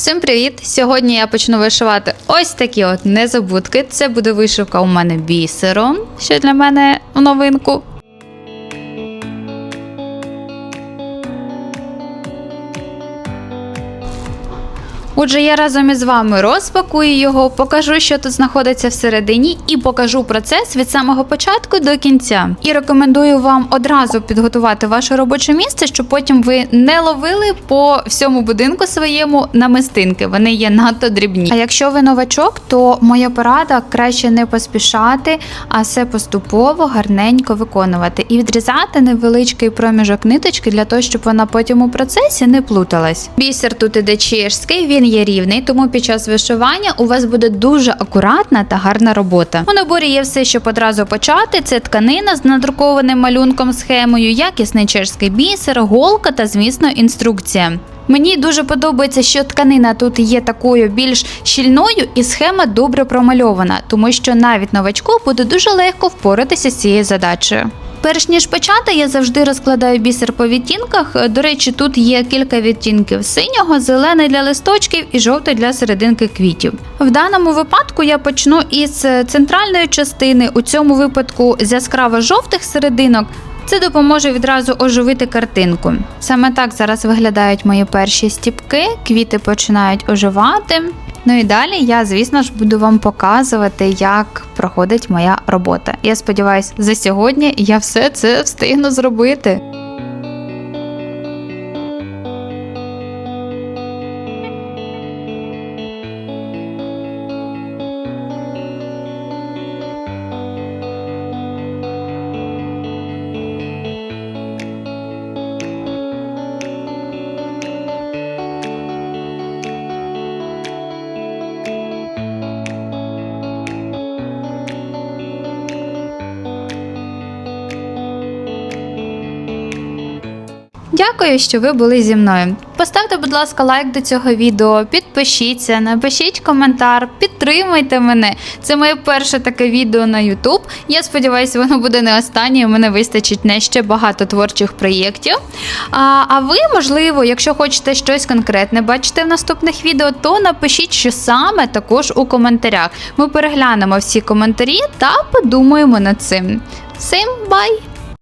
Всім привіт! Сьогодні я почну вишивати ось такі от незабудки. Це буде вишивка у мене бісером, що для мене в новинку. Отже, я разом із вами розпакую його, покажу, що тут знаходиться всередині, і покажу процес від самого початку до кінця. І рекомендую вам одразу підготувати ваше робоче місце, щоб потім ви не ловили по всьому будинку своєму намистинки. Вони є надто дрібні. А якщо ви новачок, то моя порада краще не поспішати, а все поступово гарненько виконувати і відрізати невеличкий проміжок ниточки для того, щоб вона потім у процесі не плуталась. Бісер тут іде чешський, він є рівний, тому під час вишивання у вас буде дуже акуратна та гарна робота. У наборі є все, щоб одразу почати. Це тканина з надрукованим малюнком схемою, якісний чешський бісер, голка та, звісно, інструкція. Мені дуже подобається, що тканина тут є такою більш щільною і схема добре промальована, тому що навіть новачку буде дуже легко впоратися з цією задачею. Перш ніж почати, я завжди розкладаю бісер по відтінках. До речі, тут є кілька відтінків синього, зелений для листочків і жовтий для серединки квітів. В даному випадку я почну із центральної частини, у цьому випадку з яскраво жовтих серединок. Це допоможе відразу оживити картинку. Саме так зараз виглядають мої перші стіпки, квіти починають оживати. Ну і далі я, звісно ж, буду вам показувати, як проходить моя робота. Я сподіваюся, за сьогодні я все це встигну зробити. Дякую, що ви були зі мною. Поставте, будь ласка, лайк до цього відео, підпишіться, напишіть коментар, підтримуйте мене. Це моє перше таке відео на YouTube. Я сподіваюся, воно буде не останнє. У мене вистачить не ще багато творчих проєктів. А, а ви, можливо, якщо хочете щось конкретне бачити в наступних відео, то напишіть, що саме також у коментарях. Ми переглянемо всі коментарі та подумаємо над цим. Всім бай!